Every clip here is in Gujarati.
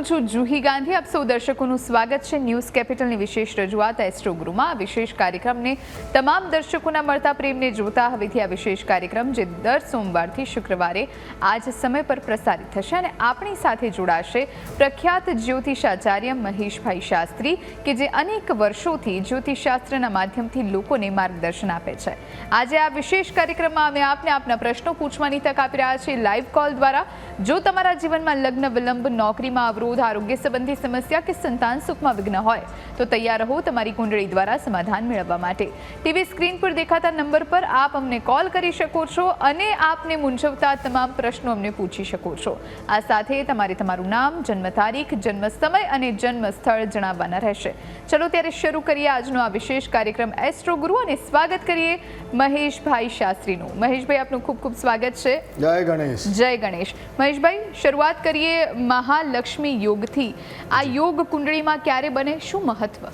હું છું જુહી ગાંધી. આપ સૌ દર્શકોનું સ્વાગત છે. ન્યૂઝ કેપિટલની વિશેષ રજૂઆત એસ્ટ્રો ગૃહમાં આ વિશેષ કાર્યક્રમને તમામ દર્શકોના મળતા પ્રેમને જોતા હવેથી આ વિશેષ કાર્યક્રમ, જે દર સોમવારથી શુક્રવારે આજ સમય પર પ્રસારિત થશે અને આપણી સાથે જોડાશે પ્રખ્યાત જ્યોતિષાચાર્ય મહેશભાઈ શાસ્ત્રી, કે જે અનેક વર્ષોથી જ્યોતિષશાસ્ત્રના માધ્યમથી લોકોને માર્ગદર્શન આપે છે. આજે આ વિશેષ કાર્યક્રમમાં અમે આપને આપના પ્રશ્નો પૂછવાની તક આપી રહ્યા છીએ. લાઈવ કોલ દ્વારા જો તમારા જીવનમાં લગ્ન વિલંબ, નોકરીમાં અવરોધ આરોગ્ય સંબંધી સમસ્યા કે સંતાન સુખમાં વિઘ્ન હોય તો તૈયાર રહો તમારી કુંડળી દ્વારા સમાધાન મેળવવા માટે. ટીવી સ્ક્રીન પર દેખાતા નંબર પર આપ અમને કોલ કરી શકો છો અને આપને મૂંઝવતા તમામ પ્રશ્નો અમને પૂછી શકો છો. આ સાથે તમારે તમારું નામ જન્મ તારીખ જન્મ સમય અને જન્મ સ્થળ જણાવવાના રહેશે. ચલો ત્યારે શરૂ કરીએ આજનો આ વિશેષ કાર્યક્રમ એસ્ટ્રો ગુરુ અને સ્વાગત કરીએ મહેશભાઈ શાસ્ત્રીનું. મહેશભાઈ આપનું ખૂબ ખૂબ સ્વાગત છે. જય ગણેશ. જય ગણેશ. મહેશભાઈ શરૂઆત કરીએ મહાલક્ષ્મી યોગથી આ યોગ કુંડળીમાં ક્યારે બને? શું મહત્વ?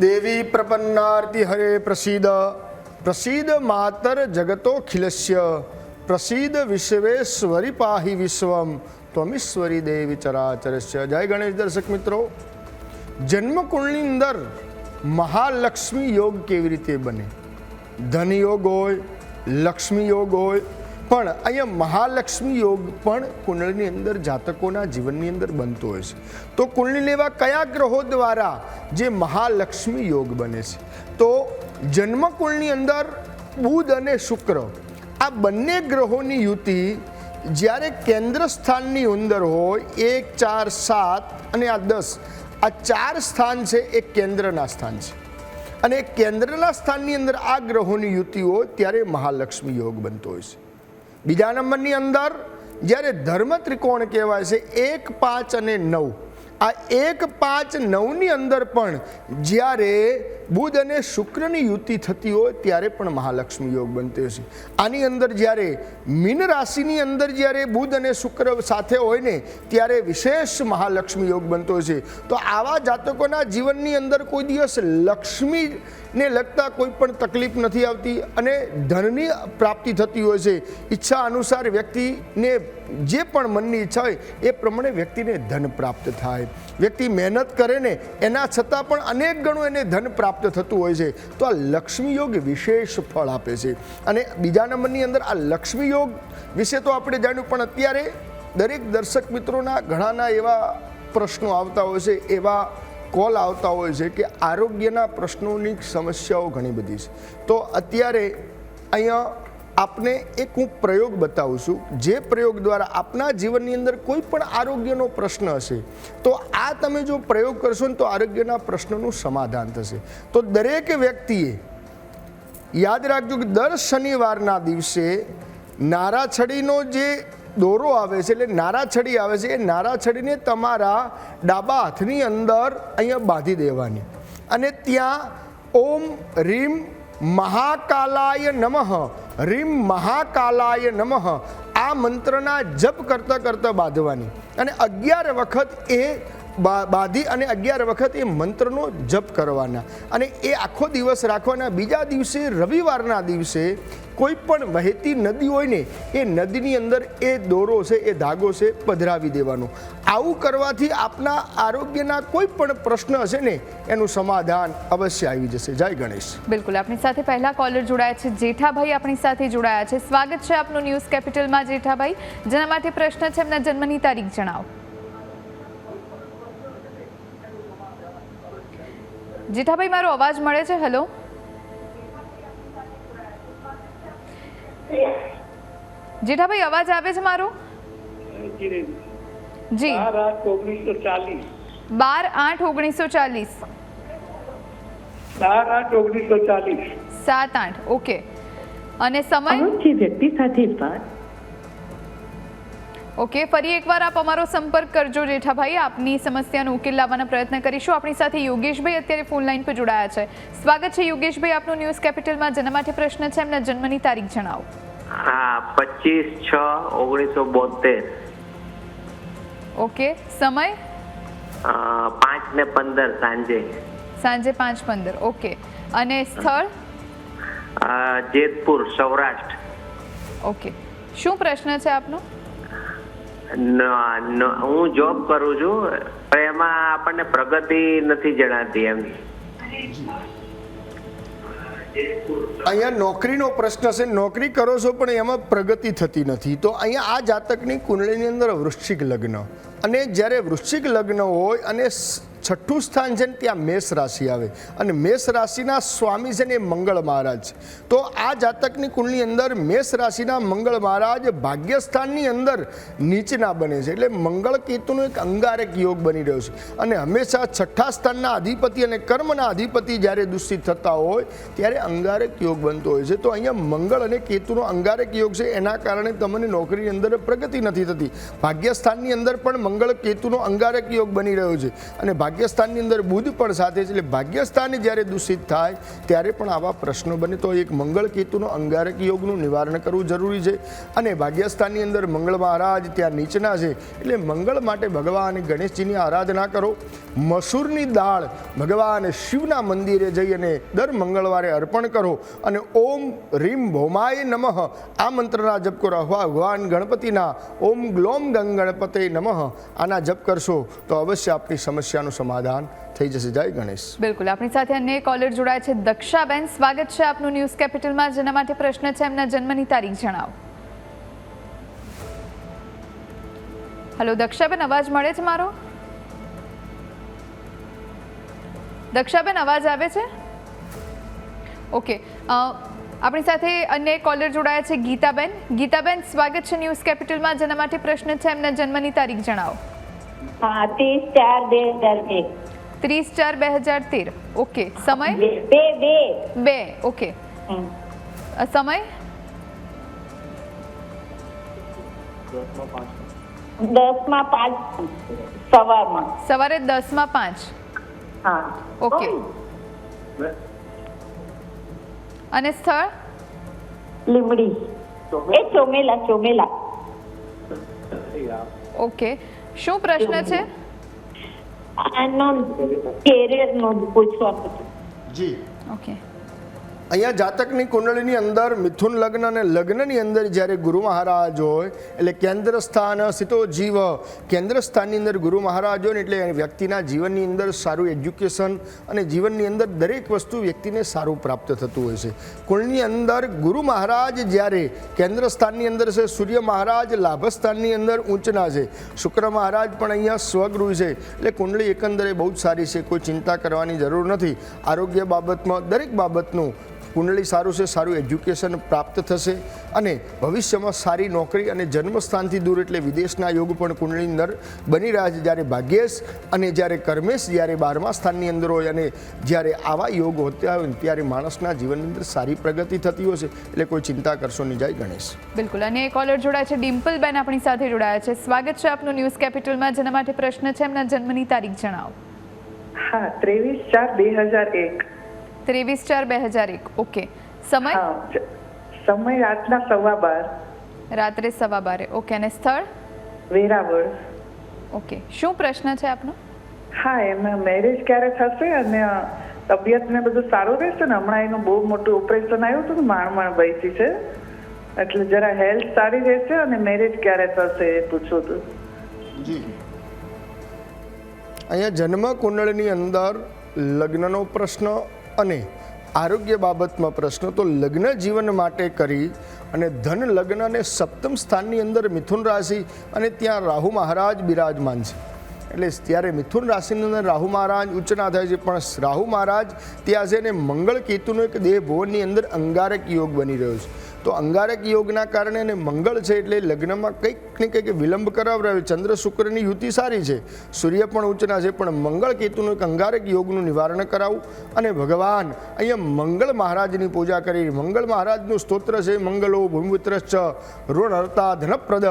દેવી પ્રપન્નાર્તિ હરે પ્રસીદ. પ્રસીદ માતર જગતોખિલસ્ય પ્રસીદ વિશ્વેશ્વરી પાહી વિશ્વમ. ત્વમીશ્વરી દેવી ચરાચરસ્ય. જય ગણેશ દર્શક મિત્રો. જન્મકુંડની અંદર મહાલક્ષ્મી યોગ કેવી રીતે બને? ધન યોગ હોય લક્ષ્મી યોગ હોય પણ અહીંયા મહાલક્ષ્મી યોગ પણ કુંડળીની અંદર જાતકોના જીવનની અંદર બનતો હોય છે. તો કુંડળીને એવા કયા ગ્રહો દ્વારા જે મહાલક્ષ્મી યોગ બને છે? તો જન્મકુંડની અંદર બુધ અને શુક્ર, આ બંને ગ્રહોની યુતિ જ્યારે કેન્દ્ર સ્થાનની અંદર હોય, એક, ચાર, સાત અને આ દસ, આ ચાર સ્થાન છે એ કેન્દ્રના સ્થાન છે. અને કેન્દ્રના સ્થાનની અંદર આ ગ્રહોની યુતિ હોય ત્યારે મહાલક્ષ્મી યોગ બનતો હોય છે. બીજા નંબરની અંદર જ્યારે ધર્મ ત્રિકોણ કહેવાય છે, એક, પાંચ અને નવ. આ એક, પાંચ, નવની અંદર પણ જ્યારે બુધ અને શુક્રની યુતિ થતી હોય ત્યારે પણ મહાલક્ષ્મી યોગ બનતો હશે આની અંદર જ્યારે મીન રાશિની અંદર જ્યારે બુધ અને શુક્ર સાથે હોય ને, ત્યારે વિશેષ મહાલક્ષ્મી યોગ બનતો છે. તો આવા જાતકોના જીવનની અંદર કોઈ દિવસ લક્ષ્મીને લગતા કોઈ પણ તકલીફ નથી આવતી અને ધનની પ્રાપ્તિ થતી હોય છે. ઈચ્છા અનુસાર વ્યક્તિને જે પણ મનની ઈચ્છા હોય, એ પ્રમાણે વ્યક્તિને ધન પ્રાપ્ત થાય. વ્યક્તિ મહેનત કરે ને, એના છતાં પણ અનેક ગણું એને ધન પ્રાપ્ત થતું હોય છે, તો આ લક્ષ્મી યોગ વિશેષ ફળ આપે છે. અને બીજા નંબરની અંદર આ લક્ષ્મી યોગ વિશે તો આપણે જાણ્યું, પણ અત્યારે દરેક દર્શક મિત્રોના ઘણાના એવા પ્રશ્નો આવતા હોય છે, એવા કોલ આવતા હોય છે કે આરોગ્યના પ્રશ્નોની સમસ્યાઓ ઘણી બધી છે. તો અત્યારે અહીંયા આપને એક હું પ્રયોગ બતાવું છું. જે પ્રયોગ દ્વારા આપના જીવનની અંદર કોઈ પણ આરોગ્યનો પ્રશ્ન હશે, તો આ તમે જો પ્રયોગ કરશો ને તો આરોગ્યના પ્રશ્નનું સમાધાન થશે. તો દરેક વ્યક્તિએ યાદ રાખજો કે દર શનિવારના દિવસે નારાછડીનો જે દોરો આવે છે, એટલે નારાછડી આવે છે, એ નારાછડીને તમારા ડાબા હાથની અંદર અહીંયા બાંધી દેવાની. અને ત્યાં ઓમ રીમ મહાકાલાય નમઃ રીમ મહાકાલાય નમઃ. આ મંત્રના જપ કરતાં કરતાં બાંધવાની. અને અગિયાર વખત એ બાંધી અને અગિયાર વખત એ મંત્રનો જપ કરવાના. અને એ આખો દિવસ રાખવાના. બીજા દિવસે, રવિવારના દિવસે કોઈ પણ વહેતી નદી હોય ને, એ નદીની અંદર એ દોરો છે, એ ધાગો છે, પધરાવી દેવાનો. આવું કરવાથી આપના આરોગ્યના કોઈ પણ પ્રશ્ન હશે ને, એનું સમાધાન અવશ્ય આવી જશે. જય ગણેશ. બિલકુલ. આપણી સાથે પહેલા કોલર જોડાયા છે જેઠાભાઈ. આપણી સાથે જોડાયા છે. સ્વાગત છે આપનું ન્યૂઝ કેપિટલમાં જેઠાભાઈ. જેના માટે પ્રશ્ન છે એમના જન્મની તારીખ જણાવો. જેઠાભાઈ મારો અવાજ મળે છે? હેલો જેઠાભાઈ અવાજ આવે છે મારો? જી. બાર આઠ ઓગણીસો ચાલીસ. બાર આઠ ઓગણીસો ચાલીસ. બાર આઠ ઓગણીસો ચાલીસ સાત આઠ ઓકે. અને સમય? વ્યક્તિ સાથે વાત ઓકે ફરી એકવાર આપ અમારો સંપર્ક કરજો જેઠાભાઈ. આપની સમસ્યાનો ઉકેલ લાવવાના પ્રયત્ન કરીશું. આપણી સાથે યોગેશભાઈ અત્યારે ફોન લાઈન પર જોડાયા છે. સ્વાગત છે યોગેશભાઈ આપનું ન્યૂઝ કેપિટલમાં. જેના માટે પ્રશ્ન છે એમના જન્મની તારીખ જણાવો. હા પચીસ છ ઓગણીસો બોતેર ઓકે સમય? પાંચ ને પંદર સાંજે. સાંજે પાંચ પંદર. ઓકે. અને સ્થળ? જેતપુર સૌરાષ્ટ્ર. ઓકે. શું પ્રશ્ન છે આપનો? હું જોબ કરું છું, પણ એમાં આપણને પ્રગતિ નથી જણાતી એમ. અહીંયા નોકરીનો પ્રશ્ન છે, નોકરી કરો છો, પણ એમાં પ્રગતિ થતી નથી. તો અહીંયા આ જાતકની કુંડળીની અંદર વૃશ્ચિક લગ્ન. અને જ્યારે વૃશ્ચિક લગ્ન હોય અને છઠ્ઠું સ્થાન છે ને ત્યાં મેષ રાશિ આવે. અને મેષ રાશિના સ્વામી છે ને એ મંગળ મહારાજ છે. તો આ જાતકની કુંડની અંદર મેષ રાશિના મંગળ મહારાજ ભાગ્યસ્થાનની અંદર નીચના બને છે. એટલે મંગળ કેતુનો એક અંગારક યોગ બની રહ્યો છે. અને હંમેશા છઠ્ઠા સ્થાનના અધિપતિ અને કર્મના અધિપતિ જ્યારે દૂષિત થતા હોય, ત્યારે અંગારક યોગ બનતો હોય છે. તો અહીંયા મંગળ અને કેતુનો અંગારક યોગ છે, એના કારણે તમને નોકરીની અંદર પ્રગતિ નથી થતી. ભાગ્યસ્થાનની અંદર પણ મંગળ કેતુનો અંગારક યોગ બની રહ્યો છે. અને ભાગ્યસ્થાનની અંદર બુધ પણ સાથે છે. એટલે ભાગ્યસ્થાન જ્યારે દૂષિત થાય, ત્યારે પણ આવા પ્રશ્નો બને. તો એક મંગળ કેતુનો અંગારક યોગનું નિવારણ કરવું જરૂરી છે. અને ભાગ્યસ્થાનની અંદર મંગળ મહારાજ ત્યાં નીચના છે. એટલે મંગળ માટે ભગવાન ગણેશજીની આરાધના કરો. મસૂરની દાળ ભગવાન શિવના મંદિરે જઈ અને દર મંગળવારે અર્પણ કરો. અને ઓમ રીમ ભૌમાય નમઃ. આ મંત્રના જપ કરો. ભગવાન ગણપતિના. ઓમ ગ્લોમ ગંગ ગણપતે નમઃ. આના જપ કરશો તો અવશ્ય આપની સમસ્યાનું સમાધાન થઈ જશે. જય ગણેશ. બિલકુલ. આપણી સાથે અન્ય કોલર જોડાય છે દક્ષાબેન. સ્વાગત છે આપનું ન્યૂઝ કેપિટલમાં. જેના માટે પ્રશ્ન છે, એમના જન્મની તારીખ જણાવો. હલો દક્ષાબેન, અવાજ મળે છે મારો? દક્ષાબેન, અવાજ આવે છે? ઓકે આપણી સાથે અન્ય કોલર જોડાયા છે ગીતાબેન. ગીતાબેન, સ્વાગત છે ન્યૂઝ કેપિટલમાં. જેના માટે પ્રશ્ન છે, એમના જન્મની તારીખ જણાવો. હા ત્રીસ ચાર બે હજાર બે ત્રીસ ચાર બે હજાર તેર. ઓકે સમય? બે બે બે. ઓકે. સમય? દસમાં પાંચ સવારમાં. સવારે દસમાં પાંચ. હા. ઓકે. અને સ્થળ? લીમડી એ ચોમેલા ચોમેલા. ઓકે. શું પ્રશ્ન છે? આનો કેરિયર નો પૂછવા હતો જી. ઓકે અહીંયા જાતકની કુંડળીની અંદર મિથુન લગ્ન અને લગ્નની અંદર જ્યારે ગુરુ મહારાજ હોય, એટલે કેન્દ્ર સ્થાન સીતો જીવ. કેન્દ્ર સ્થાનની અંદર ગુરુ મહારાજ હોય ને એટલે વ્યક્તિના જીવનની અંદર સારું એજ્યુકેશન અને જીવનની અંદર દરેક વસ્તુ વ્યક્તિને સારું પ્રાપ્ત થતું હોય છે. કુંડની અંદર ગુરુ મહારાજ જ્યારે કેન્દ્ર સ્થાનની અંદર છે, સૂર્ય મહારાજ લાભસ્થાનની અંદર ઊંચના છે. શુક્ર મહારાજ પણ અહીંયા સ્વગૃહ છે, એટલે કુંડળી એકંદરે બહુ જ સારી છે, કોઈ ચિંતા કરવાની જરૂર નથી. આરોગ્ય બાબતમાં દરેક બાબતનું કુંડળી સારું છે સારું એજ્યુકેશન પ્રાપ્ત થશે અને ભવિષ્યમાં સારી નોકરી અને જન્મસ્થાનથી દૂર એટલે વિદેશના યોગ પણ કુંડળીની અંદર બની રહ્યા છે. જ્યારે ભાગ્યેશ અને જ્યારે કર્મેશ જ્યારે બારમા સ્થાનની અંદર હોય અને જ્યારે આવા યોગ હોતા હોય ત્યારે માણસના જીવનની અંદર સારી પ્રગતિ થતી હોય છે. એટલે કોઈ ચિંતા કરશો નહીં જાય ગણેશ. બિલકુલ અને એક કોલર જોડાયા છે ડિમ્પલબેન આપણી સાથે જોડાયા છે. સ્વાગત છે આપનું ન્યૂઝ કેપિટલમાં. જેના માટે પ્રશ્ન છે એમના જન્મની તારીખ જણાવો. હા ત્રેવીસ ચાર બે હજાર એક. ત્રેવીસ ચાર બે હજાર એક. ઓકે સમય? હા સમય રાતના સવા બાર. રાત્રે સવા બારે. ઓકે અને સ્થળ? વેરાવળ. ઓકે શું પ્રશ્ન છે આપનો? હા એમાં મેરેજ ક્યારે થશે અને અ, તબિયત ને બધું સારું રહેશે ને? હમણાં એનું બહુ મોટું ઓપરેશન આવ્યું હતું ને માણમાણ વહીથી છે. એટલે જરા હેલ્થ સારી રહેશે અને મેરેજ ક્યારે થશે એ પૂછવું હતું. જી. અહીંયા જન્મ કુંડળની અંદર લગ્નનો પ્રશ્ન અને આરોગ્ય બાબતમાં પ્રશ્નો તો લગ્ન જીવન માટે કરી અને ધન લગ્ન અને સપ્તમ સ્થાનની અંદર મિથુન રાશિ અને ત્યાં રાહુ મહારાજ બિરાજમાન છે. એટલે ત્યારે મિથુન રાશિની અંદર રાહુ મહારાજ ઉચ્ચના થાય છે, પણ રાહુ મહારાજ ત્યાં છે ને મંગળ કેતુનો એક દેહ ભુવનની અંદર અંગારક યોગ બની રહ્યો છે. તો અંગારક યોગના કારણે અને મંગળ છે એટલે લગ્નમાં કંઈક ને કંઈક વિલંબ કરાવરાવે ચંદ્ર શુક્રની યુતિ સારી છે. સૂર્ય પણ ઉચ્ચના છે, પણ મંગળ કેતુનું એક અંગારક યોગનું નિવારણ કરાવવું અને ભગવાન અહીંયા મંગળ મહારાજની પૂજા કરી. મંગળ મહારાજનું સ્તોત્ર છે મંગળો ભૂમિપુત્રશ્ચ ઋણ હર્તા ધનપ્રદ.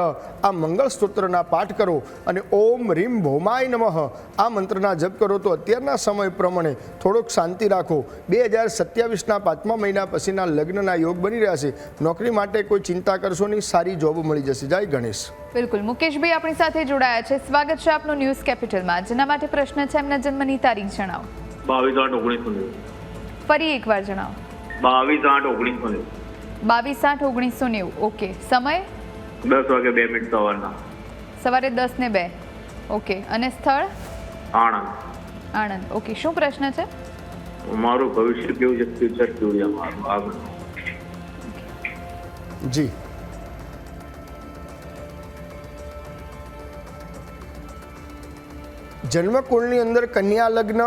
આ મંગળ સ્તોત્રના પાઠ કરો અને ઓમ રીમ ભૌમાય નમઃ. આ મંત્રના જપ કરો તો અત્યારના સમય પ્રમાણે થોડોક શાંતિ રાખો. બે હજાર સત્યાવીસના પાંચમા મહિના પછીના લગ્નના યોગ બની રહ્યા છે. નોકરી માટે કોઈ ચિંતા કરશો નહીં સારી જોબ મળી જશે. જય ગણેશ. બિલકુલ. મુકેશભાઈ આપણી સાથે જોડાયા છે. સ્વાગત છે આપનું ન્યૂઝ કેપિટલમાં. જેના માટે પ્રશ્ન છે એમના જન્મની તારીખ જણાવો. બાવીસ આઠ ઓગણીસો ફરી ફરી એકવાર જણાવો. બાવીસ આઠ ઓગણીસો નેવું. બાવીસ આઠ ઓગણીસો નેવું. ઓકે. સમય? દસ વાગે બે મિનિટ સવારના. સવારે દસ ને બે. ઓકે. અને સ્થળ? આણંદ. આણંદ. ઓકે. શું પ્રશ્ન છે? મારું ભવિષ્ય કેવું છે? ફ્યુચર કેવું છે મારું આગળ. જી. જન્મકુળની અંદર કન્યા લગ્ન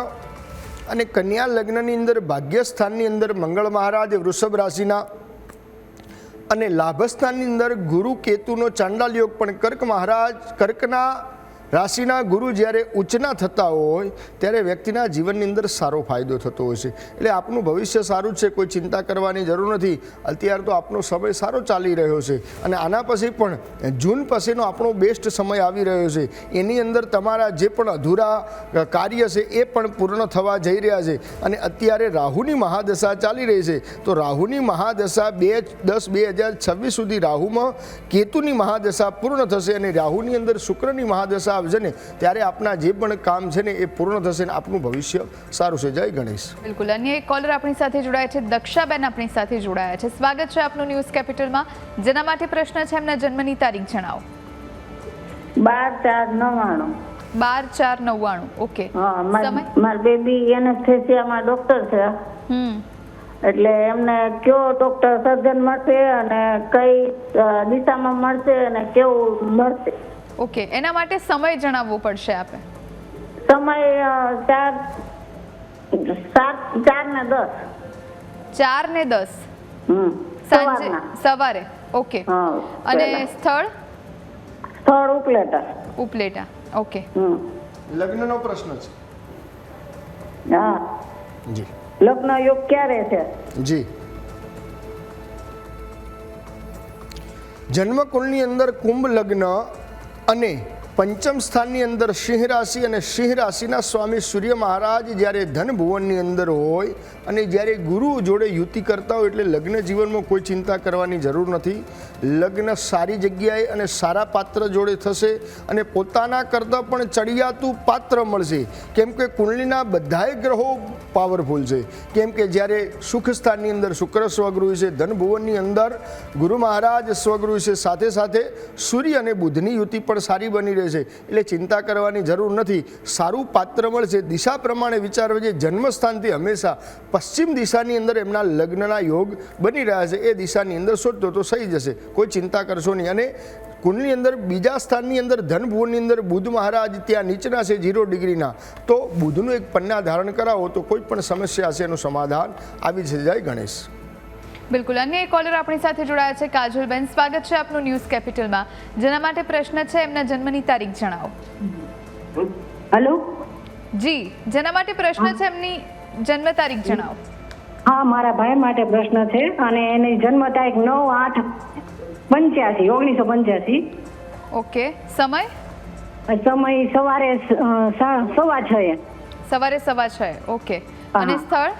અને કન્યા લગ્નની અંદર ભાગ્યસ્થાનની અંદર મંગળ મહારાજ, વૃષભ રાશિના અને લાભસ્થાનની અંદર ગુરુ કેતુનો ચાંડાલ યોગ પણ કર્ક મહારાજ, કર્કના રાશિના ગુરુ જ્યારે ઉચ્ચના થતા હોય, ત્યારે વ્યક્તિના જીવનની અંદર સારો ફાયદો થતો હોય છે. એટલે આપનું ભવિષ્ય સારું છે, કોઈ ચિંતા કરવાની જરૂર નથી. અત્યારે તો આપનો સમય સારો ચાલી રહ્યો છે. અને આના પછી પણ, જૂન પછીનો આપણો બેસ્ટ સમય આવી રહ્યો છે. એની અંદર તમારા જે પણ અધૂરા કાર્ય છે, એ પણ પૂર્ણ થવા જઈ રહ્યા છે. અને અત્યારે રાહુની મહાદશા ચાલી રહી છે. તો રાહુની મહાદશા બે, દસ બે હજાર છવ્વીસ સુધી રાહુમાં કેતુની મહાદશા પૂર્ણ થશે અને રાહુની અંદર શુક્રની મહાદશા આવશે ને ત્યારે આપના જે પણ કામ છે ને એ પૂર્ણ થશે ને આપનું ભવિષ્ય સારું છે. જય ગણેશ. બિલકુલ. અન્ય એક કોલર આપણી સાથે જોડાયા છે. દક્ષાબેન આપણી સાથે જોડાયા છે. સ્વાગત છે આપનું ન્યૂઝ કેપિટલમાં. જેના માટે પ્રશ્ન છે એમના જન્મની તારીખ જણાવો. બાર ચાર નવ્વાણું. બાર ચાર નવ્વાણું. ઓકે. મારા બેબી એનેસ્થેસિયામાં ડોક્ટર છે. હમ. એટલે એમને કયો ડોક્ટર સર્જન મળશે અને કઈ દિશામાં મળશે અને કેવું મળશે? ઓકે એના માટે સમય જણાવવો પડશે આપે. સમય ચાર સાત ચાર ને દસ. ચાર ને દસ? સાંજે સવારે ઓકે. અને સ્થળ? સ્થળ ઉપલેટા. ઉપલેટા ઓકે. હમ. લગ્નનો પ્રશ્ન છે. હા. જી. લગ્ન યોગ ક્યારે છે? જી. જન્મકુળની અંદર કુંભ લગ્ન અને પંચમ સ્થાનની અંદર સિંહ રાશિ અને સિંહ રાશિના સ્વામી સૂર્ય મહારાજ જ્યારે ધન ભુવનની અંદર હોય અને જ્યારે ગુરુ જોડે યુતિ કરતા હોય એટલે લગ્ન જીવનમાં કોઈ ચિંતા કરવાની જરૂર નથી. લગ્ન સારી જગ્યાએ અને સારા પાત્ર જોડે થશે અને પોતાના કરતાં પણ ચડિયાતું પાત્ર મળશે. કેમ કે કુંડલીના બધાય ગ્રહો પાવરફુલ છે. કેમ કે જ્યારે સુખ સ્થાનની અંદર શુક્ર સ્વગૃહ છે ધન ભુવનની અંદર ગુરુ મહારાજ સ્વગૃહ છે, સાથે સાથે સૂર્ય અને બુધની યુતિ પણ સારી બની રહે છે. એટલે ચિંતા કરવાની જરૂર નથી. સારું પાત્ર મળશે. દિશા પ્રમાણે વિચારવે જે જન્મસ્થાનથી હંમેશા પશ્ચિમ દિશાની અંદર એમના લગ્નના યોગ બની રહ્યા છે. એ દિશાની અંદર શોધતો તો સહી જશે. કોઈ ચિંતા કરશો નહીં. અને કુંડની અંદર બીજા સ્થાનની અંદર ધનભુવનની અંદર બુધ મહારાજ ત્યાં નીચના છે ઝીરો ડિગ્રીના. તો બુધનું એક પન્ના ધારણ કરાવો તો કોઈ પણ સમસ્યા હશે એનું સમાધાન. આવી છે જય ગણેશ. બિલકુલ. અન્ય એક કોલર આપણી સાથે જોડાયા છે કાજલબેન. સ્વાગત છે આપનું ન્યૂઝ કેપિટલમાં. જેના માટે પ્રશ્ન છે એમના જન્મની તારીખ જણાવો. હેલો? જી જેના માટે પ્રશ્ન છે એમની જન્મ તારીખ જણાવો. હા મારા ભાઈ માટે પ્રશ્ન છે અને એની જન્મ તારીખ નવ આઠ પંચ્યાસી ઓગણીસો પંચ્યાસી. ઓકે સમય? સમય સવારે સવા છ સવારે સવા છ ઓકે. અને સ્થળ?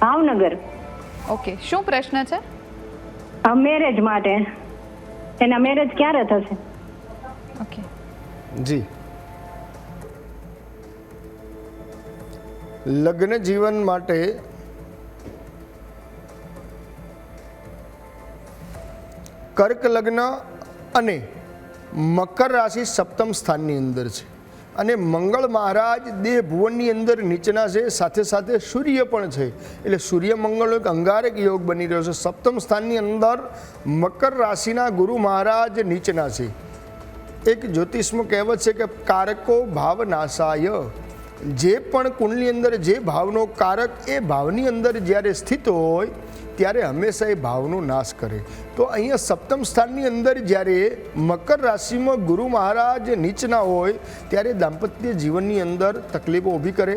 ભાવનગર. ઓકે શું પ્રશ્ન છે? મેરેજ માટે. એના મેરેજ ક્યારે થશે? ઓકે. જી. લગ્ન જીવન માટે કર્ક લગ્ન અને મકર રાશિ સપ્તમ સ્થાનની અંદર છે. અને મંગળ મહારાજ દેહ ભુવનની અંદર નીચેના છે, સાથે સાથે સૂર્ય પણ છે. એટલે સૂર્ય મંગળનો એક અંગારક યોગ બની રહ્યો છે. સપ્તમ સ્થાનની અંદર મકર રાશિના ગુરુ મહારાજ નીચેના છે. એક જ્યોતિષમાં કહેવત છે કે કારકો ભાવ નાશાય. જે પણ કુંડની અંદર જે ભાવનો કારક એ ભાવની અંદર જ્યારે સ્થિત હોય ત્યારે હંમેશા એ ભાવનો નાશ કરે. તો અહીંયા સપ્તમ સ્થાનની અંદર જ્યારે મકર રાશિમાં ગુરુ મહારાજ નીચના હોય, ત્યારે દાંપત્ય જીવનની અંદર તકલીફો ઊભી કરે.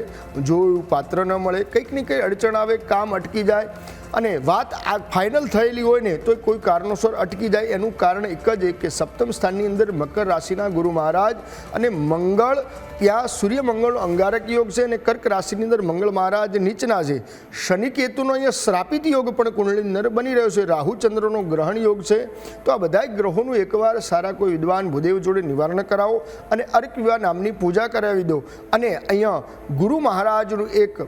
જો પાત્ર ન મળે, કંઈક ને કંઈ અડચણ આવે, કામ અટકી જાય. અને વાત આ ફાઇનલ થયેલી હોય ને, તો કોઈ કારણોસર અટકી જાય. એનું કારણ એક જ એ કે સપ્તમ સ્થાનની અંદર મકર રાશિના ગુરુ મહારાજ અને મંગળ ત્યાં સૂર્ય મંગળનો અંગારક યોગ છે અને કર્ક રાશિની અંદર મંગળ મહારાજ નીચના છે શનિ કેતુનો અહીંયા શ્રાપિત યોગ પણ કુંડળીની અંદર બની રહ્યો છે રાહુ ચંદ્રનો ગ્રહણ યોગ છે તો આ બધા ગ્રહોનું એકવાર સારા કોઈ વિદ્વાન ભૂદેવ જોડે નિવારણ કરાવો અને અર્ક વિવાહ નામની પૂજા કરાવી દો અને અહીંયા ગુરુ મહારાજનું એક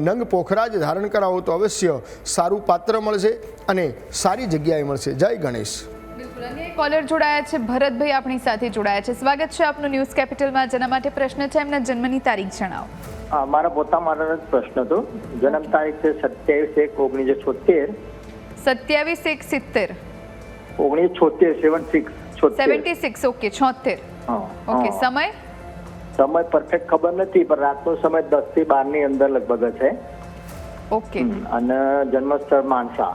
નંગ પોખરાજ ધારણ કરાવો તો અવશ્ય સારું પાત્ર મળશે અને સારી જગ્યાએ મળશે જય ગણેશ કોલર જોડાયા છે ભરતભાઈ આપણી સાથે જોડાયા છે. સ્વાગત છે આપનું ન્યૂઝ કેપિટલમાં. જેના માટે પ્રશ્ન છે એમના જન્મની તારીખ જણાવો. મારા પોતા જ પ્રશ્ન હતો. જન્મ તારીખ છે સત્યાવીસ એક ઓગણીસો છોતેર સત્યાવીસ એક સિત્તેર. ઓગણીસો છોતેર seven six seventy six okay છોતેર ઓકે સમય? સમય પરફેક્ટ ખબર નથી પણ રાતનો સમય દસથી બારની અંદર લગભગ છે ઓકે અને જન્મસ્થળ માણસા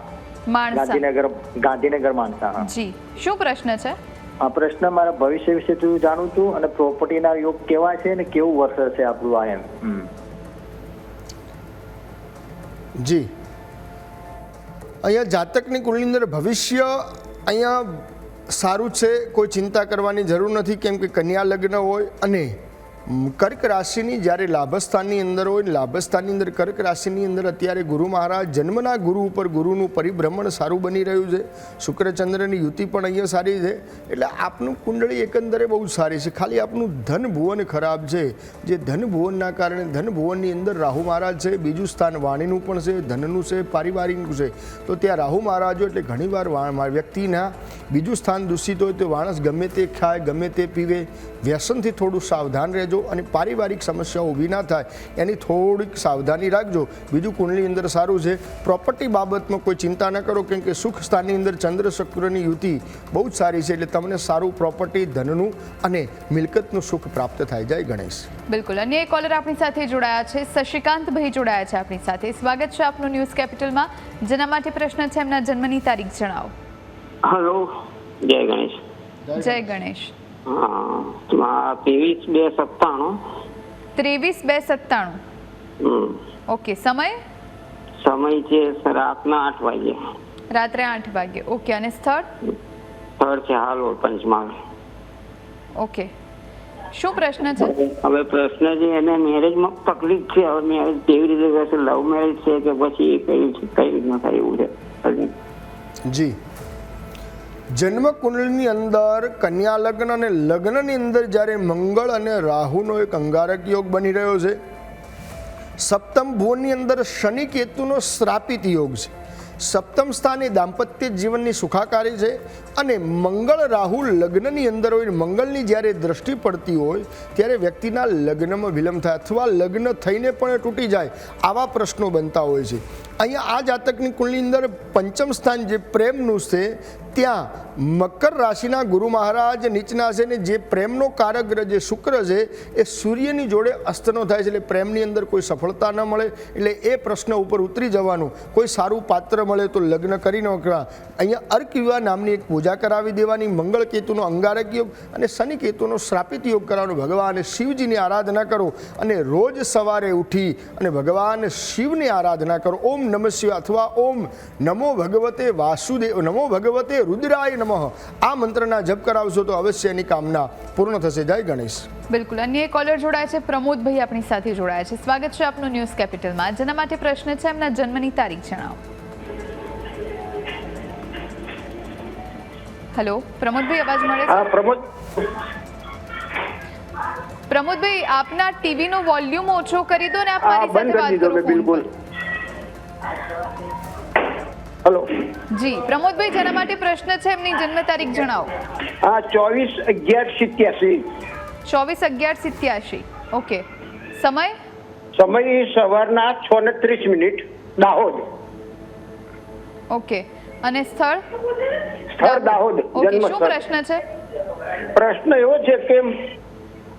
ગાંધીનગર ગાંધીનગર માણસા જી. શું પ્રશ્ન છે? આ પ્રશ્ન મારા ભવિષ્ય વિશે તું જાણું છું અને પ્રોપર્ટીના યોગ કેવા છે અને કેવું વર્ષ છે આપણું આ એમ? જી. અહીંયા જાતકની કુંડલી અંદર ભવિષ્ય અહીંયા સારું છે કોઈ ચિંતા કરવાની જરૂર નથી કેમ કે કન્યા લગ્ન હોય અને કર્ક રાશિની જ્યારે લાભસ્થાનની અંદર હોય, લાભસ્થાનની અંદર કર્ક રાશિની અંદર અત્યારે ગુરુ મહારાજ જન્મના ગુરુ ઉપર ગુરુનું પરિભ્રમણ સારું બની રહ્યું છે. શુક્રચંદ્રની યુતિ પણ અહીંયા સારી છે. એટલે આપનું કુંડળી એકંદરે બહુ સારી છે. ખાલી આપનું ધન ભુવન ખરાબ છે. જે ધન ભુવનના કારણે ધન ભુવનની અંદર રાહુ મહારાજ છે, બીજું સ્થાન વાણીનું પણ છે, ધનનું છે, પારિવારિકનું છે. તો ત્યાં રાહુ મહારાજો એટલે ઘણીવાર વ્યક્તિના બીજું સ્થાન દૂષિત હોય તો માણસ ગમે તે ખાય, ગમે તે પીવે. વ્યસનથી થોડું સાવધાન રહેજો. અને પારિવારિક સમસ્યાઓ ઊભી ના થાય એની થોડીક સાવધાની રાખજો. બીજું કુંડલી અંદર સારું છે. પ્રોપર્ટી બાબતમાં કોઈ ચિંતા ન કરો કેમ કે સુખ સ્થાનની અંદર ચંદ્ર શુક્રની યુતિ બહુ જ સારી છે એટલે તમને સારું પ્રોપર્ટી ધનનું અને મિલકતનું સુખ પ્રાપ્ત થાય. જાય ગણેશ. બિલકુલ. અન્ય એક કોલર આપણી સાથે જોડાયા છે. શશિકાંતભાઈ જોડાયા છે આપણી સાથે. સ્વાગત છે આપનું ન્યૂઝ કેપિટલમાં. જેના માટે પ્રશ્ન છે એમના જન્મની તારીખ જણાવો. હલો જય ગણેશ. જય ગણેશ. ત્રેવીસ બે સત્તાણું. ત્રેવીસ બે સત્તાણું. ઓકે સમય? સમય છે રાતના આઠ વાગે રાત્રે આઠ વાગે ઓકે અને સ્થળ? સ્થળ છે હાલોલ પંચમહાલ. ઓકે. શું પ્રશ્ન છે? હવે પ્રશ્ન છે એને મેરેજમાં તકલીફ છે હવે મેરેજ કેવી રીતે લવ મેરેજ છે કે પછી કઈ કઈ રીતના થાય એવું છે? જી. જન્મ કુંડળની અંદર કન્યા લગ્ન અને લગ્નની અંદર જ્યારે મંગળ અને રાહુનો એક અંગારક યોગ બની રહ્યો છે. સપ્તમ ભુવનની અંદર શનિ કેતુનો શ્રાપિત યોગ છે. સપ્તમ સ્થાન દાંપત્ય જીવનની સુખાકારી છે અને મંગળ રાહુ લગ્નની અંદર હોય, મંગળની જ્યારે દ્રષ્ટિ પડતી હોય, ત્યારે વ્યક્તિના લગ્નમાં વિલંબ થાય અથવા લગ્ન થઈને પણ તૂટી જાય આવા પ્રશ્નો બનતા હોય છે. અહીંયા આ જાતકની કુંડલી અંદર પંચમ સ્થાન જે પ્રેમનું છે ત્યાં મકર રાશિના ગુરુ મહારાજ નીચના છે ને જે પ્રેમનો કારક જે શુક્ર છે, એ સૂર્યની જોડે અસ્તનો થાય છે. એટલે પ્રેમની અંદર કોઈ સફળતા ન મળે. એટલે એ પ્રશ્ન ઉપર ઉતરી જવાનું. કોઈ સારું પાત્ર મળે તો લગ્ન કરી નાખવા અહીંયા અર્ક વિવાહ નામની એક પૂજા કરાવી દેવાની. મંગળ કેતુનો અંગારક યોગ અને શનિ કેતુનો શ્રાપિત યોગ કરવાનો ભગવાન શિવજીની આરાધના કરો અને રોજ સવારે ઉઠી અને ભગવાન શિવની આરાધના કરો. ઓમ નમઃ શિવ અથવા ઓમ નમો ભગવતે વાસુદેવ, નમો ભગવતે રુદ્રાય નમઃ. આ મંત્રના જપ કરાવશો તો અવશ્ય એની કામના પૂર્ણ થશે. જય ગણેશ. બિલકુલ. અન્ય એક કોલર જોડાયા છે. પ્રમોદભાઈ આપણી સાથે જોડાયા છે. સ્વાગત છે આપનું ન્યૂઝ કેપિટલમાં. જેના માટે પ્રશ્ન છે એમના જન્મની તારીખ જણાવો. હેલો પ્રમોદભાઈ અવાજ મળે છે? હા પ્રમોદ. પ્રમોદભાઈ આપના ટીવીનો વોલ્યુમ ઓછો કરી દો ને આપ મારી સાથે વાત કરો. બિલકુલ. હલો. જી પ્રમોદભાઈ જેના માટે પ્રશ્ન છે એમની જન્મ તારીખ જણાવો. હા ચોવીસ અગિયાર સિત્યાસી. ચોવીસ અગિયાર સિત્યાસી. ઓકે. સમય? સમય સવારના છ ને ત્રીસ મિનિટ. દાહોદ. ઓકે. અને સ્થળ? સ્થળ દાહોદ. ઓકે શું પ્રશ્ન છે? પ્રશ્ન એવો છે કે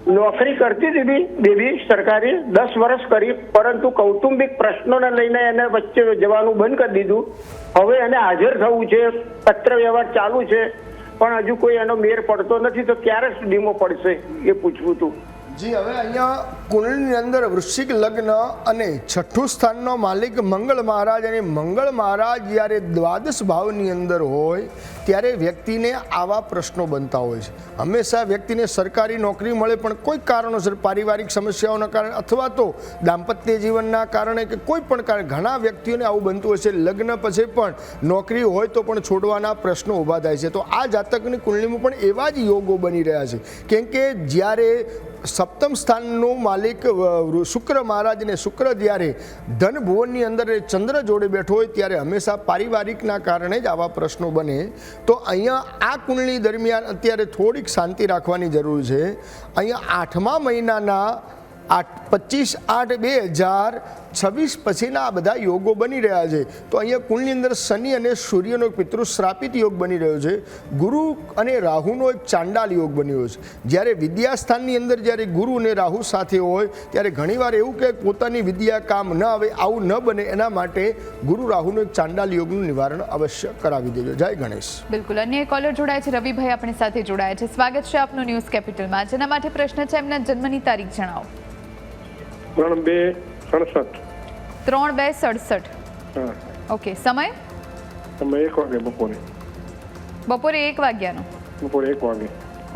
નોકરી કરતી હતી બેબી, સરકારી, દસ વર્ષ કરી, પરંતુ કૌટુંબિક પ્રશ્નોને લઈને એને વચ્ચે જવાનું બંધ કરી દીધું. હવે એને હાજર થવું છે, પત્ર વ્યવહાર ચાલુ છે, પણ હજુ કોઈ એનો મેર પડતો નથી, તો ક્યારે સુધીમાં પડશે, એ પૂછવું હતું જી, હવે અહીંયા કુંડળીની અંદર વૃશ્ચિક લગ્ન અને છઠ્ઠું સ્થાનનો માલિક મંગળ મહારાજ અને મંગળ મહારાજ જ્યારે દ્વાદશ ભાવની અંદર હોય, ત્યારે વ્યક્તિને આવા પ્રશ્નો બનતા હોય છે. હંમેશા વ્યક્તિને સરકારી નોકરી મળે પણ કોઈ કારણોસર પારિવારિક સમસ્યાઓના કારણે અથવા તો દાંપત્ય જીવનના કારણે કે કોઈ પણ કારણે ઘણા વ્યક્તિઓને આવું બનતું હોય છે. લગ્ન પછી પણ નોકરી હોય તો પણ છોડવાના પ્રશ્નો ઊભા થાય છે. તો આ જાતકની કુંડલીમાં પણ એવા જ યોગો બની રહ્યા છે. કેમ કે જ્યારે સપ્તમ સ્થાનનો માલિક શુક્ર મહારાજને શુક્ર જ્યારે ધન ભુવનની અંદર ચંદ્ર જોડે બેઠો હોય ત્યારે હંમેશા પારિવારિકના કારણે જ આવા પ્રશ્નો બને. તો અહીંયા આ કુંડળી દરમિયાન અત્યારે થોડીક શાંતિ રાખવાની જરૂર છે. અહીંયા આઠમા મહિનાના આઠ, પચીસ આઠ બે હજાર છવ્વીસ પછીના આ બધા યોગો બની રહ્યા છે. તો અહીંયા કુલની અંદર શનિ અને સૂર્યનો એક પિતૃશ્રાપિત યોગ બની રહ્યો છે. ગુરુ અને રાહુનો એક ચાંડાલ યોગ બન્યો છે. જ્યારે વિદ્યાસ્થાનની અંદર જ્યારે ગુરુ અને રાહુ સાથે હોય ત્યારે ઘણીવાર એવું કે પોતાની વિદ્યા કામ ન આવે આવું ન બને એના માટે ગુરુ રાહુનો એક ચાંડાલ યોગનું નિવારણ અવશ્ય કરાવી દેજો. જય ગણેશ. બિલકુલ. અન્ય એક કોલર જોડાય છે. રવિભાઈ આપણી સાથે જોડાયા છે. સ્વાગત છે આપનું ન્યૂઝ કેપિટલમાં. જેના માટે પ્રશ્ન છે એમના જન્મની તારીખ જણાવો. ત્રણ બે સડસઠ. ત્રણ બે સડસઠ. ઓકે સમય? સમય એક વાગે બપોરે. બપોરે એક વાગ્યાનો? બપોરે એક વાગે.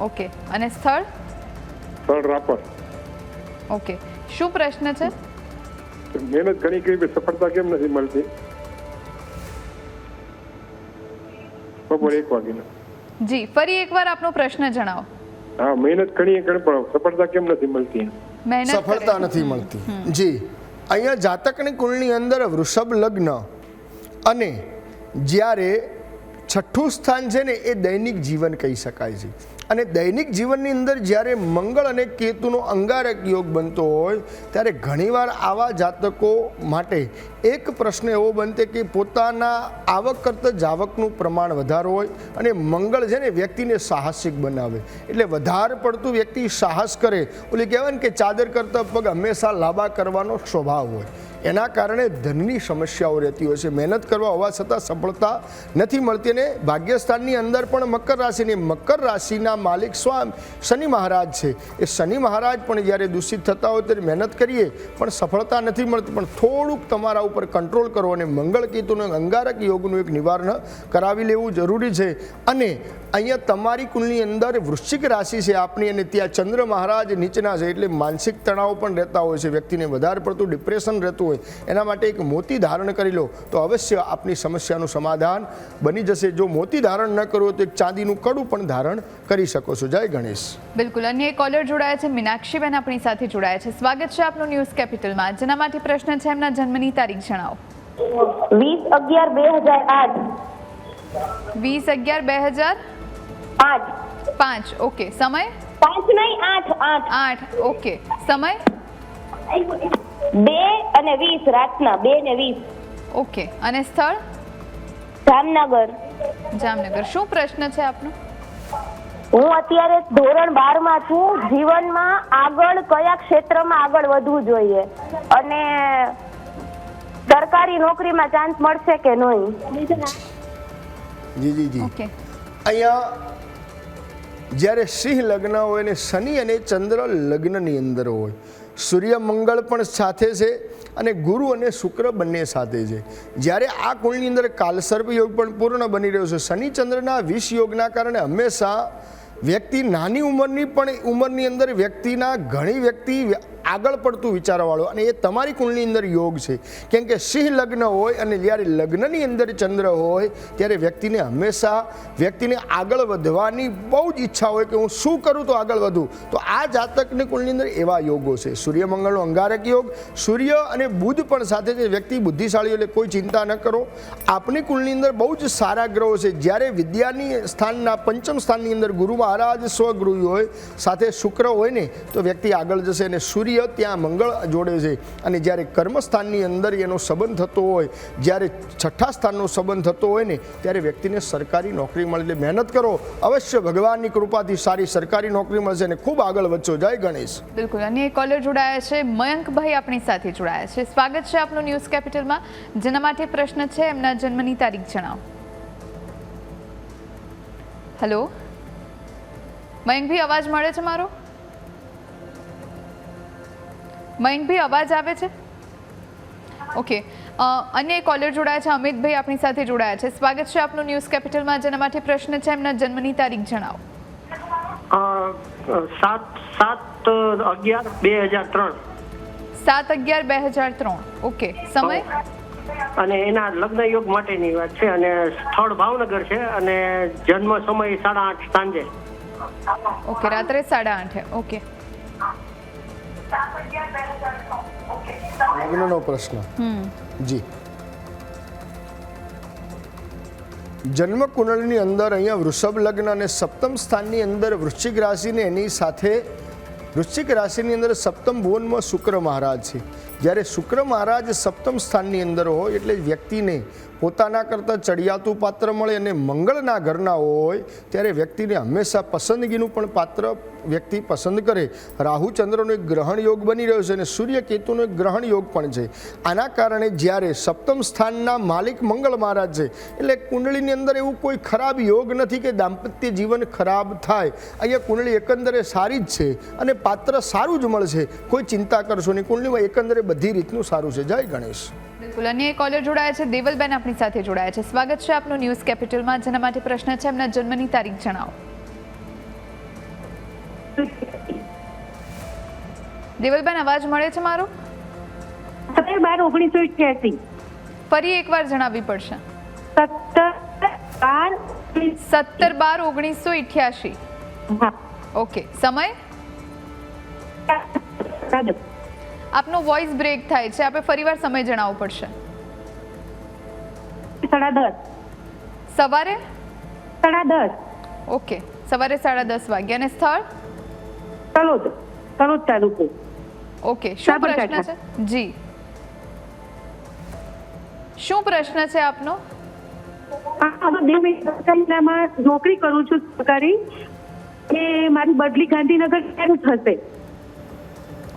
ઓકે અને સ્થળ? સ્થળ રાપર. ઓકે શું પ્રશ્ન છે? મહેનત ઘણી કરી સફળતા કેમ નથી મળતી? બપોરે એક વાગે જી ફરી એકવાર આપનો પ્રશ્ન જણાવો. હા મહેનત ઘણી કરી પણ સફળતા કેમ નથી મળતી? મહેનત સફળતા નથી મળતી. જી. અહીંયા જાતકની કુળની અંદર વૃષભ લગ્ન અને જ્યારે છઠ્ઠું સ્થાન છે ને એ દૈનિક જીવન કહી શકાય છે. અને દૈનિક જીવનની અંદર જ્યારે મંગળ અને કેતુનો અંગારક યોગ બનતો હોય, ત્યારે ઘણીવાર આવા જાતકો માટે એક પ્રશ્ન એવો બનતે કે પોતાના આવક કરતાં જાવકનું પ્રમાણ વધારે હોય અને મંગળ છે ને વ્યક્તિને સાહસિક બનાવે. એટલે વધારે પડતું વ્યક્તિ સાહસ કરે. ઓલી કહેવાય ને કે ચાદર કરતાં પગ હંમેશા લાંબા કરવાનો સ્વભાવ હોય. એના કારણે ધનની સમસ્યાઓ રહેતી હોય છે. મહેનત કરવા હોવા છતાં સફળતા નથી મળતી અને ભાગ્યસ્થાનની અંદર પણ મકર રાશિની મકર રાશિના માલિક સ્વામ શનિ મહારાજ છે. એ શનિ મહારાજ પણ જ્યારે દૂષિત થતા હોય ત્યારે મહેનત કરીએ, પણ સફળતા નથી મળતી. પણ થોડુંક તમારા ઉપર કંટ્રોલ કરો અને મંગળ કેતુનું અંગારક યોગનું એક નિવારણ કરાવી લેવું જરૂરી છે. અને અહીંયા તમારી કુલની અંદર વૃશ્ચિક રાશિ છે આપની અને ત્યાં ચંદ્ર મહારાજ નીચના છે. એટલે માનસિક તણાવ પણ રહેતા હોય છે. વ્યક્તિને વધારે પડતું ડિપ્રેશન રહેતું હોય એના માટે એક મોતી ધારણ કરી લો તો અવશ્ય આપની સમસ્યાનું સમાધાન બની જશે. જો મોતી ધારણ ન કરવું તો એક ચાંદીનું કડું પણ ધારણ કરી શકો છો. જય ગણેશ. બિલકુલ અન્ય એક કોલર જોડાયા છે મીનાક્ષીબેન આપણી સાથે જોડાયા છે. સ્વાગત છે આપનું ન્યૂઝ કેપિટલમાં. જેના માટે પ્રશ્ન છે એમના જન્મની તારીખ જણાવો. વીસ અગિયાર બે હજાર આઠ. વીસ અગિયાર બે હજાર આઠ. પાંચ ઓકે. સમય? પાંચ નહીં આઠ આઠ. આઠ ઓકે. સમય? બે અને વીસ રાતના બે ને વીસ. ઓકે અને સ્થળ? જામનગર. જામનગર. શું પ્રશ્ન છે આપનો? હું અત્યારે ધોરણ બારમાં છું. જીવનમાં આગળ કયા ક્ષેત્રમાં આગળ વધવું જોઈએ? અને સરકારી નોકરીમાં ચાન્સ મળશે કે નહીં? જી જી જી. અહીંયા જ્યારે સિંહ લગ્ન હોય ને શનિ અને ચંદ્ર લગ્નની અંદર હોય સૂર્ય મંગળ પણ સાથે છે અને ગુરુ અને શુક્ર બંને સાથે છે. જ્યારે આ કુળની અંદર કાલસર્પ યોગ પણ પૂર્ણ બની રહ્યો છે. શનિ ચંદ્રના વિષ યોગના કારણે હંમેશા વ્યક્તિ નાની ઉંમરની પણ ઉંમરની અંદર વ્યક્તિના ઘણી વ્યક્તિ આગળ પડતું વિચારવાળો અને એ તમારી કુંડની અંદર યોગ છે. કેમ કે સિંહ લગ્ન હોય અને જ્યારે લગ્નની અંદર ચંદ્ર હોય, ત્યારે વ્યક્તિને હંમેશા વ્યક્તિને આગળ વધવાની બહુ જ ઈચ્છા હોય કે હું શું કરું તો આગળ વધું. તો આ જાતકની કુંડની અંદર એવા યોગો છે. સૂર્યમંગળનો અંગારક યોગ, સૂર્ય અને બુધ પણ સાથે છે વ્યક્તિ બુદ્ધિશાળી એટલે કોઈ ચિંતા ન કરો. આપની કુંડની અંદર બહુ જ સારા ગ્રહો છે. જ્યારે વિદ્યાની સ્થાનના પંચમ સ્થાનની અંદર ગુરુ મહારાજ સ્વગૃહી હોય, સાથે શુક્ર હોય ને, તો વ્યક્તિ આગળ જશે અને સૂર્ય સૂર્ય ત્યાં મંગળ જોડે છે. અને જ્યારે કર્મસ્થાનની અંદર એનો સંબંધ થતો હોય, જ્યારે છઠ્ઠા સ્થાનનો સંબંધ થતો હોય ને, ત્યારે વ્યક્તિને સરકારી નોકરી મળે એટલે મહેનત કરો. અવશ્ય ભગવાનની કૃપાથી સારી સરકારી નોકરી મળશે અને ખૂબ આગળ વધશો. જય ગણેશ. બિલકુલ. અને એક કોલર જોડાયા છે. મયંકભાઈ આપણી સાથે જોડાયા છે. સ્વાગત છે આપનું ન્યૂઝ કેપિટલમાં. જેના માટે પ્રશ્ન છે, એમના જન્મની તારીખ જણાવો. હેલો મયંકભાઈ, અવાજ મળે છે મારો? મયંકભાઈ અવાજ આવે છે? ઓકે અન્ય કોલર જોડાયા છે અમિતભાઈ આપણી સાથે જોડાયા છે. સ્વાગત છે આપનું ન્યૂઝ કેપિટલમાં. જેના માટે પ્રશ્ન છે એમના જન્મની તારીખ જણાવો. સાત સાત અગિયાર બે હજાર ત્રણ. સાત અગિયાર બે હજાર ત્રણ. ઓકે સમય? અને એના લગ્ન યોગ માટેની વાત છે અને સ્થળ ભાવનગર છે અને જન્મ સમય સાડા આઠ સાંજે. ઓકે રાત્રે સાડા આઠે. ઓકે લગ્નનો પ્રશ્ન જી જન્મ કુંડળની અંદર અહીંયા વૃષભ લગ્ન અને સપ્તમ સ્થાનની અંદર વૃશ્ચિક રાશિને એની સાથે વૃશ્ચિક રાશિની અંદર સપ્તમ ભુવનમાં શુક્ર મહારાજ છે જ્યારે શુક્ર મહારાજ સપ્તમ સ્થાનની અંદર હોય એટલે વ્યક્તિને પોતાના કરતાં ચડિયાતું પાત્ર મળે અને મંગળના ઘરના હોય, ત્યારે વ્યક્તિને હંમેશા પસંદગીનું પણ પાત્ર વ્યક્તિ પસંદ કરે. રાહુ ચંદ્રનો એક ગ્રહણ યોગ બની રહ્યો છે અને સૂર્ય કેતુનો એક ગ્રહણ યોગ પણ છે. આના કારણે જ્યારે સપ્તમ સ્થાનના માલિક મંગળ મહારાજ છે, એટલે કુંડળીની અંદર એવું કોઈ ખરાબ યોગ નથી કે દાંપત્ય જીવન ખરાબ થાય. અહીંયા કુંડળી એકંદરે સારી જ છે અને પાત્ર સારું જ મળશે. કોઈ ચિંતા કરશો નહીં, કુંડળીમાં એકંદરે બધી રીતનું સારું છે. જય ગણેશ. બિલકુલ. અન્ય એક કોલર જોડાયા છે દેવલબેન આપણી સાથે જોડાયા છે. સ્વાગત છે આપનું ન્યૂઝ કેપિટલમાં. જેના માટે પ્રશ્ન છે એમના જન્મની તારીખ જણાવો. દેવલબેન અવાજ મળે છે મારો? સત્તર બાર ઓગણીસો અઠ્યાસી ફરી એકવાર જણાવવી પડશે. સત્તર બાર સત્તર બાર ઓગણીસો ઇઠ્યાસી ઓકે. સમય? આપનો વોઇસ બ્રેક થાય છે. આપણે ફરીવાર સમય જણાવવો પડશે. સાડા દસ. સવારે? સાડા દસ. ઓકે. સવારે સાડા દસ વાગ્યા. અને સ્થળ? તલોદ. તલોદ તાલુકો. ઓકે. શું પ્રશ્ન છે? જી. શું પ્રશ્ન છે આપનો? નોકરી કરું છું સરકારી. એ મારી બદલી ગાંધીનગર ક્યારે થશે.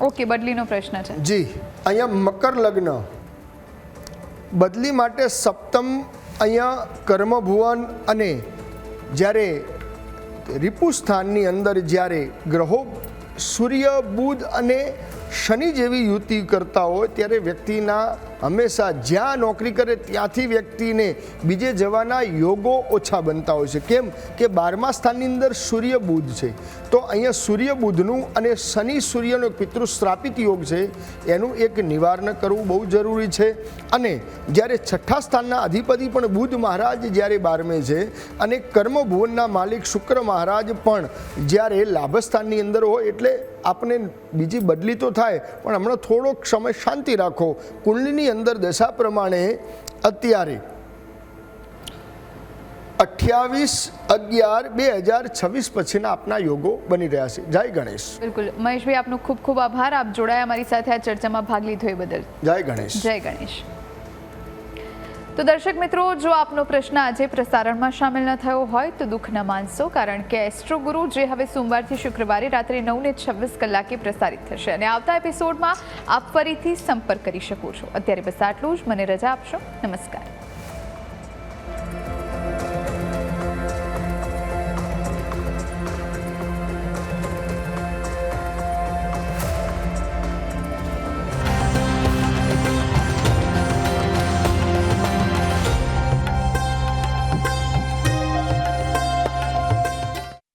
ઓકે, બદલીનો પ્રશ્ન છે. જી, અહીંયા મકર લગ્ન. બદલી માટે સપ્તમ અહીંયા કર્મભુવન અને જ્યારે રિપુ સ્થાનની અંદર જ્યારે ગ્રહો સૂર્ય, બુધ અને શનિ જેવી યુતિ કરતા હોય ત્યારે વ્યક્તિના હંમેશા જ્યાં નોકરી કરે ત્યાંથી વ્યક્તિને બીજે જવાના યોગો ઓછા બનતા હોય છે. કેમ કે બારમા સ્થાનની અંદર સૂર્ય બુધ છે. તો અહીંયા સૂર્ય બુધનું અને શનિ સૂર્યનો પિતૃ પિતૃશ્રાપિત યોગ છે, એનું એક નિવારણ કરવું બહુ જરૂરી છે. અને જ્યારે છઠ્ઠા સ્થાનના અધિપતિ પણ બુધ મહારાજ જ્યારે બારમે છે અને કર્મભુવનના માલિક શુક્ર મહારાજ પણ જ્યારે લાભસ્થાનની અંદર હોય એટલે આપણે બીજી બદલી તો થાય. પણ હમણાં થોડોક સમય શાંતિ રાખો. કુંડલીની અંદર દશા પ્રમાણે અત્યારે અઠ્યાવીસ અગિયાર બે હજાર છવ્વીસ પછીના આપના યોગો બની રહ્યા છે. જય ગણેશ. બિલકુલ. મહેશભાઈ આપનો ખૂબ ખૂબ આભાર. આપ જોડાયા અમારી સાથે આ ચર્ચામાં ભાગ લીધો એ બદલ. જય ગણેશ. જય ગણેશ. તો દર્શક મિત્રો, જો આપનો પ્રશ્ન આજે પ્રસારણમાં સામેલ ન થયો હોય તો દુઃખ ન માનશો, કારણ કે એસ્ટ્રો ગુરુ જે હવે સોમવારથી શુક્રવારે રાત્રે નવને છવ્વીસ કલાકે પ્રસારિત થશે. અને આવતા એપિસોડમાં આપ ફરીથી સંપર્ક કરી શકો છો. અત્યારે બસ આટલું જ. મને રજા આપશો. નમસ્કાર.